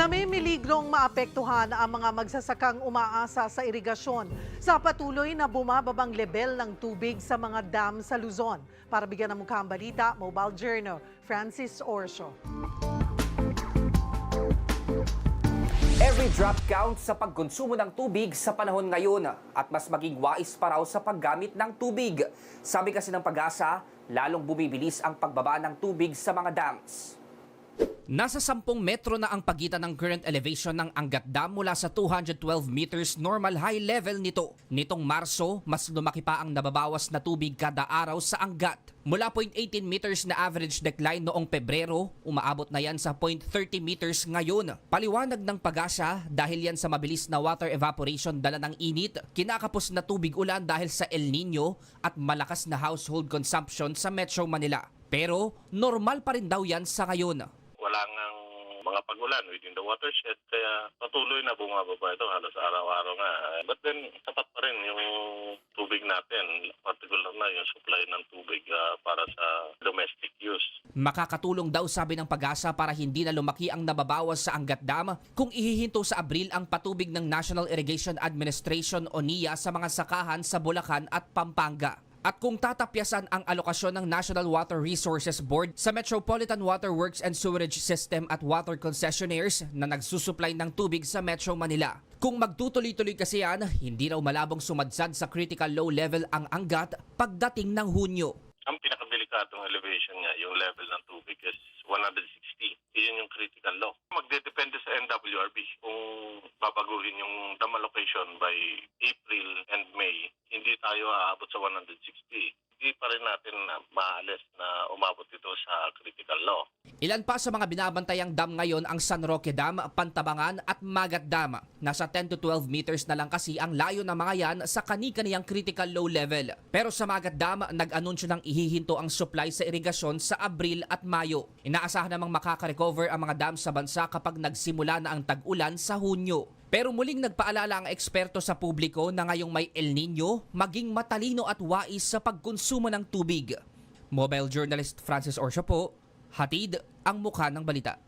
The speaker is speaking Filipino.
Namimiligrong maapektuhan ang mga magsasakang umaasa sa irigasyon sa patuloy na bumababang level ng tubig sa mga dam sa Luzon. Para bigyan ng mukha ang balita, Mobile Journal, Francis Orsio. Every drop counts sa pagkonsumo ng tubig sa panahon ngayon at mas maging wais pa raw sa paggamit ng tubig. Sabi kasi ng pag-asa, lalong bumibilis ang pagbaba ng tubig sa mga dams. Nasa 10 metro na ang pagitan ng current elevation ng Angat Dam mula sa 212 meters normal high level nito. Nitong Marso, mas lumaki pa ang nababawas na tubig kada araw sa Angat. Mula 0.18 meters na average decline noong Pebrero, umaabot na yan sa 0.30 meters ngayon. Paliwanag ng pag-asa dahil yan sa mabilis na water evaporation dala ng init, kinakapos na tubig ulan dahil sa El Nino at malakas na household consumption sa Metro Manila. Pero normal pa rin daw yan sa ngayon. Mga pagulan within the watershed kaya patuloy na bumababa ito halos araw-araw nga. But then sapat pa rin yung tubig natin, particular na yung supply ng tubig ah, para sa domestic use. Makakatulong daw sabi ng pag-asa para hindi na lumaki ang nababawas sa Angat Dam kung ihihinto sa Abril ang patubig ng National Irrigation Administration o NIA sa mga sakahan sa Bulacan at Pampanga. At kung tatapyasan ang alokasyon ng National Water Resources Board sa Metropolitan Water Works and Sewerage System at water concessionaires na nagsusupply ng tubig sa Metro Manila. Kung magtutuloy-tuloy kasi yan, hindi raw malabong sumadsad sa critical low level ang anggat pagdating ng Hunyo. Ang pinakadelikatong elevation niya, yung level ng tubig is 160. Iyon yung critical low. Magdedepende sa NWRB kung babaguhin yung dam allocation by April tayo aabot sa 160. Hindi pa rin natin na maalis na umabot ito sa critical low. Ilan pa sa mga binabantayang dam ngayon ang San Roque Dam, Pantabangan at Magat Dam. Nasa 10 to 12 meters na lang kasi ang layo ng mga yan sa kani-kaniyang critical low level. Pero sa Magat Dam, nag-anunsyo ng ihihinto ang supply sa irigasyon sa Abril at Mayo. Inaasahan namang makaka-recover ang mga dam sa bansa kapag nagsimula na ang tag-ulan sa Hunyo. Pero muling nagpaalala ang eksperto sa publiko na ngayong may El Nino, maging matalino at wais sa pagkonsumo ng tubig. Mobile journalist Francis Orsio po, hatid ang mukha ng balita.